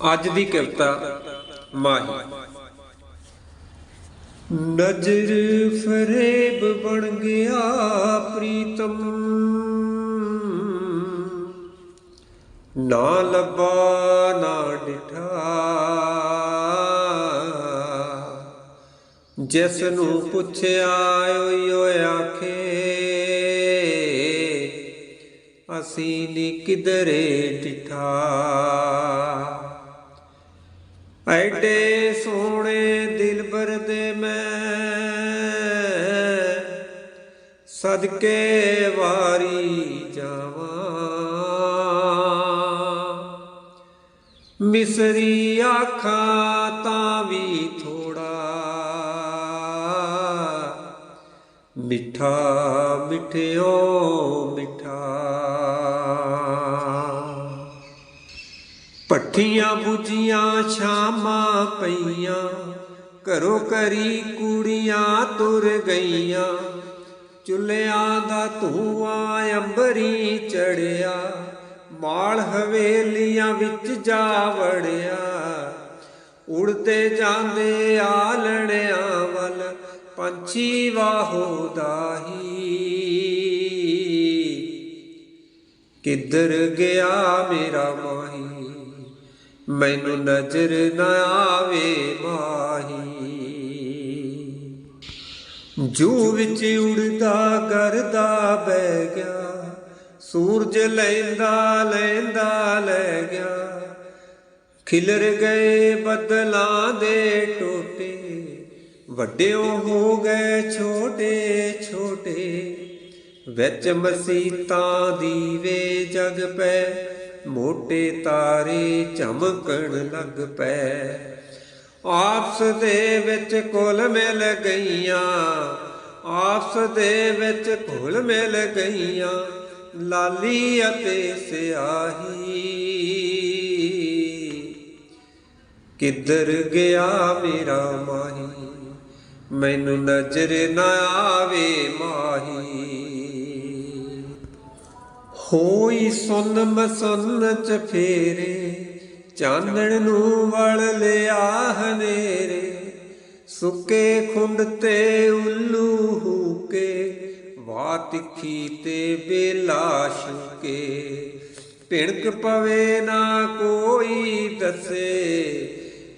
ਅੱਜ ਦੀ ਕਵਿਤਾ ਮਾਹੀ। ਨਜ਼ਰ ਫਰੇਬ ਬਣ ਗਿਆ ਪ੍ਰੀਤਮ। ਨਾ ਲੱਭਾ, ਨਾ ਡਿਠਾ। ਜਿਸ ਨੂੰ ਪੁੱਛਿਆ ਓਏ ਓਏ ਆਖੇ, ਅਸੀਂ ਨੀ ਕਿਧਰੇ ਡਿਠਾ। ਐਡੇ ਸੋਹਣੇ ਦਿਲਬਰ ਦੇ ਮੈਂ ਸਦਕੇ ਵਾਰੀ ਜਾਵਾਂ। ਮਿਸਰੀ ਆਖਾਂ ਤਾਂ ਵੀ ਥੋੜਾ ਮਿੱਠਾ ਮਿਠਿਓ ਮਿੱਠਾ ਪੱਠੀਆਂ ਬੁਝੀਆਂ ਸ਼ਾਮਾਂ ਪਈਆਂ, ਘਰੋਂ ਕਰੀ ਕੁੜੀਆਂ ਤੁਰ ਗਈਆਂ। ਚੁੱਲ੍ਹਿਆਂ ਦਾ ਧੂਆਂ ਅੰਬਰੀ ਚੜਿਆ ਮਾਲ ਹਵੇਲੀਆਂ ਵਿੱਚ ਜਾ ਵੜਿਆ। ਉੜਦੇ ਜਾਂਦੇ ਆਲਣਿਆਂ ਵੱਲ ਪੰਛੀ ਵਾਹੋ ਦਾਹੀ। ਕਿੱਧਰ ਗਿਆ ਮੇਰਾ ਮਾਹੀ? ਮੈਨੂੰ ਨਜ਼ਰ ਨਾ ਆਵੇ ਮਾਹੀ। ਜੂ ਵਿੱਚ ਉੜਦਾ, ਕਰਦਾ ਬਹਿ ਗਿਆ। ਸੂਰਜ ਲੈਂਦਾ ਲੈਂਦਾ, ਲੈ ਗਿਆ। ਖਿਲਰ ਗਏ ਬਦਲਾਂ ਦੇ ਟੋਟੇ। ਵੱਡਿਓ ਹੋ ਗਏ ਛੋਟੇ ਛੋਟੇ। ਵਿੱਚ ਮਸੀਤਾਂ ਦੀ ਵੇ ਜਗ ਪੈ। ਮੋਟੇ ਤਾਰੇ ਚਮਕਣ ਲੱਗ ਪੈ। ਆਪਸ ਦੇ ਵਿੱਚ ਕੁਲ ਮਿਲ ਗਈਆਂ, ਆਪਸ ਦੇ ਵਿੱਚ ਕੁਲ ਮਿਲ ਗਈਆਂ, ਲਾਲੀ ਅਤੇ ਸਿਆਹੀ। ਕਿੱਧਰ ਗਿਆ ਮੇਰਾ ਮਾਹੀ? ਮੈਨੂੰ ਨਜ਼ਰ ਨਾ ਆਵੇ ਮਾਹੀ। ਹੋਈ ਸੁਨ ਮਸਨ ਚ ਫੇਰੇ, ਚਾਨਣ ਨੂੰ ਵੜ ਲਿਆ ਹਨੇਰੇ। ਸੁੱਕੇ ਖੁੰਡ ਤੇ ਉੱਲੂ ਹੂਕੇ ਵਾ ਤੇ ਬੇਲਾ ਸ਼ੁਕੇ ਭਿਣਕ ਪਵੇ ਨਾ ਕੋਈ ਦੱਸੇ,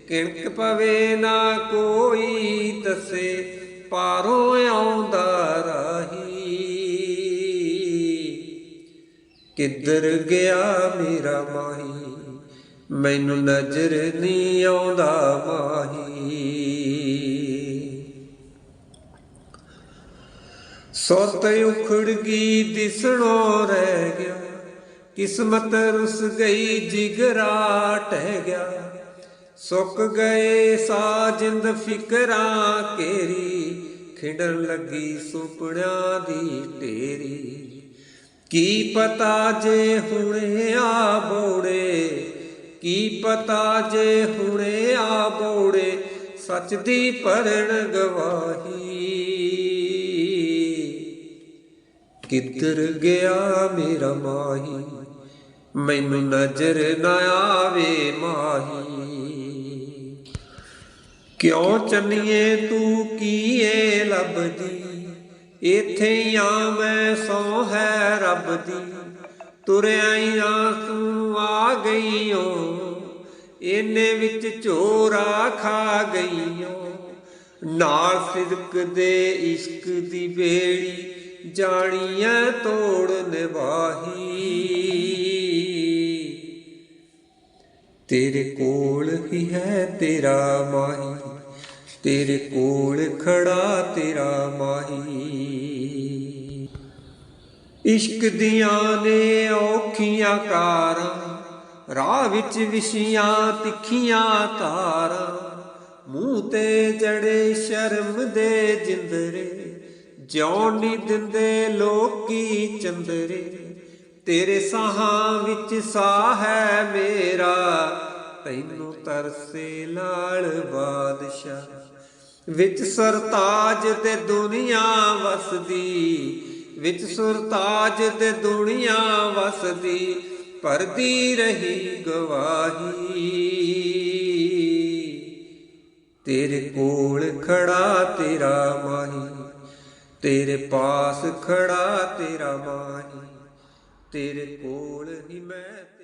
ਕਿਣਕ ਪਵੇ ਨਾ ਕੋਈ ਦੱਸੇ, ਪਾਰੋਂ ਆਉਂਦਾ ਕਿੱਧਰ ਗਿਆ ਮੇਰਾ ਮਾਹੀ? ਮੈਨੂੰ ਨਜ਼ਰ ਨਹੀਂ ਆਉਂਦਾ ਮਾਹੀ। ਸੁਰਤ ਉਖੜ ਗਈ, ਦਿਸਣੋਂ ਰਹਿ ਗਿਆ। ਕਿਸਮਤ ਰੁਸ ਗਈ ਜਿਗਰਾ ਟਹਿ ਗਿਆ। ਸੁੱਕ ਗਏ ਸਾਜਿੰਦ ਫਿਕਰਾਂ ਕੇਰੀ। ਖਿੰਡਣ ਲੱਗੀ ਸੁਪਨਿਆਂ ਦੀ ਢੇਰੀ। ਕੀ ਪਤਾ ਜੇ ਹੁਣੇ ਆ ਬੋੜੇ? ਕੀ ਪਤਾ ਜੇ ਹੁਣੇ ਆ ਬੋੜੇ? ਸੱਚ ਦੀ ਪਰਣ ਗਵਾਹੀ। ਕਿੱਧਰ ਗਿਆ ਮੇਰਾ ਮਾਹੀ? ਮੈਨੂੰ ਨਜ਼ਰ ਨਾ ਆਵੇ ਮਾਹੀ। ਕਿਉਂ ਚੰਨੀਏ ਤੂੰ ਕੀਏ ਲੱਭਦੀ? ਇਥੇ ਆ ਮੈਂ ਸੋ ਹੈ ਰੱਬ ਦੀ। ਤੁਰਿਆਈਆਂ ਤੂੰ ਆ ਗਈਓ। ਇਹਨੇ ਵਿੱਚ ਝੋਰਾ ਖਾ ਗਈਓ। ਨਾਲ ਸਿਦਕ ਦੇ ਇਸ਼ਕ ਦੀ ਬੇੜੀ ਜਾਣੀਆਂ ਤੋੜ ਨਿਵਾਹੀ। ਤੇਰੇ ਕੋਲ ਹੀ ਹੈ ਤੇਰਾ ਮਾਹੀ। ਤੇਰੇ ਕੋਲ ਖੜਾ ਤੇਰਾ ਮਾਹੀ। ਇਸ਼ਕ ਦੀਆਂ ਨੇ ਔਖੀਆਂ ਕਾਰਾਂ, ਰਾਹ ਵਿੱਚ ਵਿਸ਼ੀਆਂ ਤਿੱਖੀਆਂ ਤਾਰਾਂ। ਮੂੰਹ ਤੇ ਜੜੇ ਸ਼ਰਮ ਦੇ ਜਿੰਦਰੇ ਜਿਉਣ ਨਹੀਂ ਦਿੰਦੇ ਲੋਕੀ ਚੰਦਰੇ। ਤੇਰੇ ਸਾਹਾਂ ਵਿੱਚ ਸਾਹ ਹੈ ਮੇ ਤੈਨੂੰ ਤਰਸੇ ਲਾਲ ਬਾਦਸ਼ਾਹ, ਵਿੱਚ ਸਰਤਾਜ ਤੇ ਦੁਨੀਆ ਵਸਦੀ, ਵਿੱਚ ਸੁਰਤਾਜ ਤੇ ਦੁਨੀਆ ਵਸਦੀ ਪਰਦੀ ਰਹੀ ਗਵਾਹੀ। ਤੇਰੇ ਕੋਲ ਖੜਾ ਤੇਰਾ ਮਾਹੀ, ਤੇਰੇ ਪਾਸ ਖੜਾ ਤੇਰਾ ਮਾਹੀ, ਤੇਰੇ ਕੋਲ ਹੀ ਮੈਂ